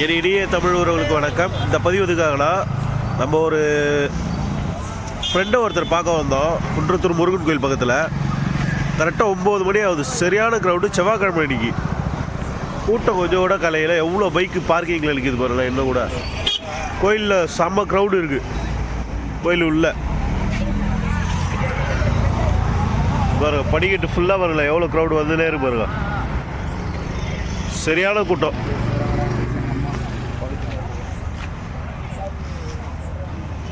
என் இனிய தமிழ் உறவுகளுக்கு வணக்கம். இந்த பதிவு எதுக்காகனா நம்ம ஒரு ஃப்ரெண்டை ஒருத்தர் பார்க்க வந்தோம். குன்றத்தூர் முருகன் கோயில் பக்கத்தில். கரெக்டாக ஒம்பது மணி ஆகுது. சரியான க்ரௌடு செவ்வாய்க்கிழமை இன்னைக்கு. கூட்டம் கொஞ்சம் கூட கலையில். எவ்வளோ பைக்கு பார்க்கிங்கில் நிற்கிது பாருங்கள் இன்னும் கூட. கோயிலில் செம்ம க்ரௌடு இருக்குது கோயில் உள்ள. பாருங்கள் படிக்கட்டு ஃபுல்லாக பாருங்களேன். எவ்வளோ க்ரௌடு வந்துனே இருக்கு பாருங்க. சரியான கூட்டம்.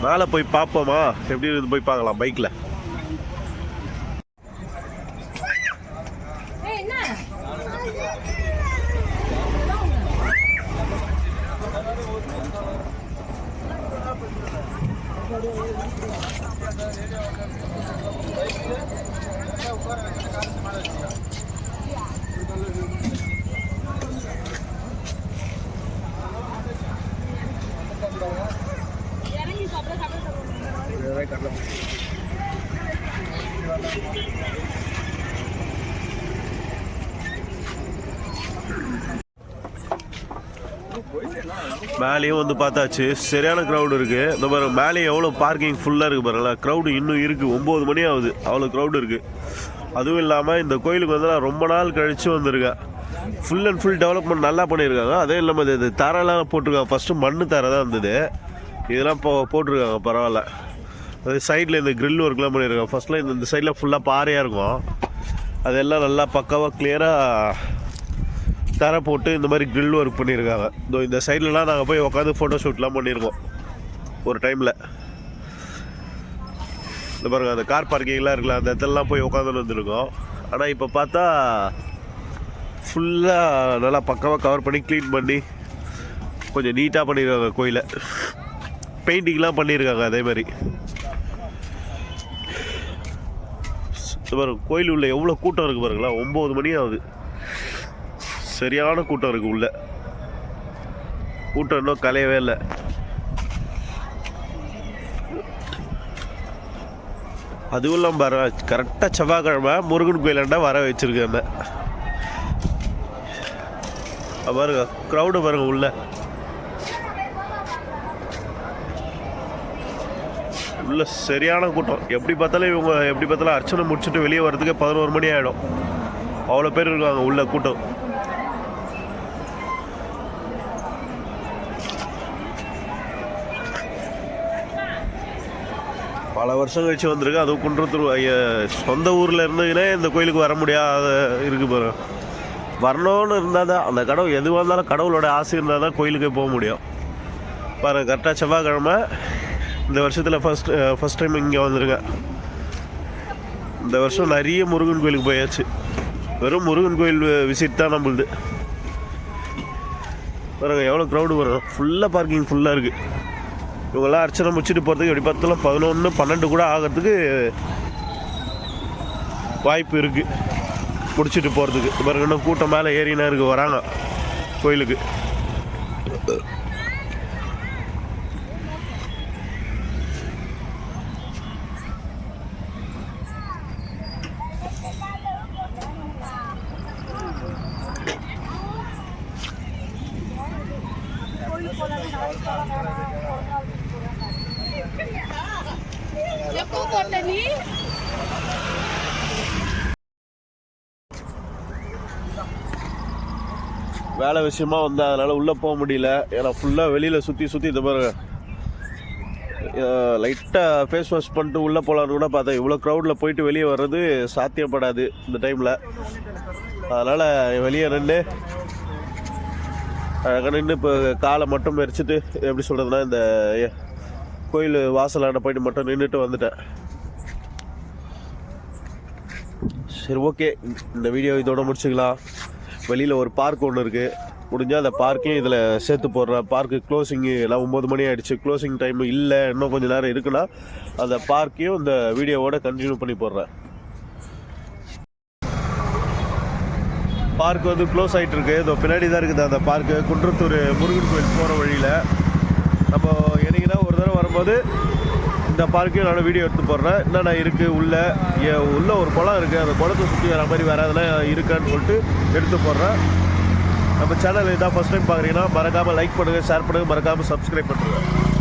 மேலே போய் பார்ப்போமா எப்படி இருந்து போய் பார்க்கலாம் பைக்கில் Thank you. மேலேயும் வந்து பார்த்தாச்சு. சரியான க்ரௌடு இருக்குது இந்த மாதிரி மேலேயும் எவ்வளோ பார்க்கிங் ஃபுல்லாக இருக்குது பாருங்களா? க்ரௌடு இன்னும் இருக்குது ஒம்பது மணி ஆகுது. அவ்வளோ க்ரௌடு இருக்குது அதுவும் இல்லாமல் இந்த கோயிலுக்கு வந்து நான் ரொம்ப நாள் கழித்து வந்திருக்கேன். ஃபுல் அண்ட் ஃபுல் டெவலப்மெண்ட் நல்லா பண்ணியிருக்காங்க. அதே இல்லாமல் இது- இது தரெல்லாம் போட்டிருக்காங்க. ஃபஸ்ட்டு மண்ணு தரை தான் இருந்தது. இதெல்லாம் போ போட்டிருக்காங்க. பரவாயில்ல. அது சைடில் இந்த grill ஒர்க்லாம் பண்ணியிருக்கோம் ஃபஸ்ட்டில் இந்த இந்த சைடில் ஃபுல்லாக பாறையாக இருக்கும். அதெல்லாம் நல்லா பக்காவாக கிளியராக தர போட்டு இந்த மாதிரி grill ஒர்க் பண்ணியிருக்காங்க இதோ இந்த சைட்லலாம் நாங்கள் போய் உட்காந்து ஃபோட்டோ ஷூட்லாம் பண்ணியிருக்கோம் ஒரு டைமில் இந்த பாருங்க அந்த கார் பார்க்கிங்லாம் இருக்குல்ல அந்த இடத்துலலாம் போய் உட்காந்து வந்துருக்கோம். ஆனால் இப்போ பார்த்தா ஃபுல்லாக நல்லா பக்காவாக கவர் பண்ணி க்ளீன் பண்ணி கொஞ்சம் நீட்டாக பண்ணியிருக்காங்க கோயிலை. பெயிண்டிங்லாம் பண்ணியிருக்காங்க அதே மாதிரி. பாருங்க கோயில் உள்ள எவ்வளோ கூட்டம் இருக்குது பாருங்களா? ஒம்பது மணி ஆகுது. சரியான கூட்டம் இருக்குது உள்ள. கூட்டம் இன்னும் கலையவே இல்லை. அதுவும் இல்லாமல் பாரு கரெக்டாக செவ்வாய்க்கிழமை முருகன் கோயிலாண்டா வர வச்சுருக்கேன் பாருங்க க்ரௌடு பாருங்க உள்ளே. உள்ள சரியான கூட்டம். எப்படி பார்த்தாலும் இவங்க எப்படி பார்த்தாலும் அர்ச்சனை முடிச்சுட்டு வெளியே வர்றதுக்கே பதினோரு மணி ஆகிடும் அவ்வளோ பேர் இருக்காங்க உள்ள கூட்டம். பல வருஷம் கழிச்சு வந்திருக்கு. அதுவும் குன்றத்தூர் ஐயா சொந்த ஊரில் இருந்ததுன்னே இந்த கோயிலுக்கு வர முடியாத இருக்கு பாரு. வரணும்னு இருந்தால் தான் அந்த கடவுள் எதுவாக இருந்தாலும் கடவுளோட ஆசை இருந்தால் தான் கோயிலுக்கே போக முடியும். பாருங்கள் கரெக்டாக செவ்வாய்க்கிழமை இந்த வருஷத்தில் ஃபஸ்ட் ஃபஸ்ட் uh, டைம் இங்கே வந்திருக்கேன். இந்த வருஷம் நிறைய முருகன் கோயிலுக்கு போயாச்சு. வெறும் முருகன் கோயில் விசிட் தான் நம்மளுது. பாருங்க எவ்வளோ க்ரௌடு வரும் ஃபுல்லாக பார்க்கிங் ஃபுல்லாக இருக்குது இவங்கெல்லாம் அர்ச்சனை முடிச்சுட்டு போகிறதுக்கு எப்படி பார்த்தாலும் பதினொன்று பன்னெண்டு கூட ஆகிறதுக்கு வாய்ப்பு இருக்குது முடிச்சுட்டு போகிறதுக்கு பாருங்க இன்னும் கூட்டம் மேலே ஏறினா இருக்குது வராங்க கோயிலுக்கு. எப்போ போட்ட நீ வேலை விஷயமா வந்தேன் அதனால் உள்ளே போக முடியல. ஏன்னா ஃபுல்லாக வெளியில் சுற்றி சுற்றி இந்த பாருங்க. லைட்டாக ஃபேஸ் வாஷ் பண்ணிட்டு உள்ளே போகலான்னு கூட பார்த்தேன். இவ்வளோ க்ரௌடில் போயிட்டு வெளியே வர்றது சாத்தியப்படாது இந்த டைமில் அதனால் வெளியே நின்று அங்கே நின்று இப்போ காலை மட்டும் மெரிச்சிட்டு எப்படி சொல்கிறதுனா இந்த கோயில் வாசலான போயிட்டு மட்டும் நின்றுட்டு வந்துட்டேன். சரி ஓகே. இந்த வீடியோ இதோட முடிச்சுக்கலாம். வெளியில் ஒரு பார்க் ஒன்று இருக்குது முடிஞ்சால் அந்த பார்க்கையும் இதில் சேர்த்து போடுறேன். பார்க்கு க்ளோசிங்கு எல்லாம் ஒம்பது மணி ஆகிடுச்சு க்ளோசிங் டைம் இல்லை. இன்னும் கொஞ்சம் நேரம் இருக்குன்னா அந்த பார்க்கையும் இந்த வீடியோவோட கண்டினியூ பண்ணி போடுறேன். பார்க் வந்து க்ளோஸ் ஆகிட்டு இருக்கு இதோ பின்னாடி தான் இருக்குது அந்த பார்க்கு குன்றத்தூர் முருகன் கோயில் போகிற வழியில். நம்ம என்னைக்குன்னா ஒரு தடவை வரும்போது இந்த பார்க்கையும் நான் வீடியோ எடுத்து போடுறேன். என்னென்ன இருக்குது உள்ளே உள்ளே உள்ள ஒரு குளம் இருக்குது அந்த குளத்தை சுற்றி வர மாதிரி வேறு அதெல்லாம் இருக்கான்னு சொல்லிட்டு எடுத்து போடுறேன். நம்ம சேனல் இதான் ஃபஸ்ட் டைம் பார்க்குறீங்கன்னா மறக்காமல் லைக் பண்ணுங்கள் ஷேர் பண்ணுங்கள் மறக்காமல் சப்ஸ்கிரைப் பண்ணுங்கள்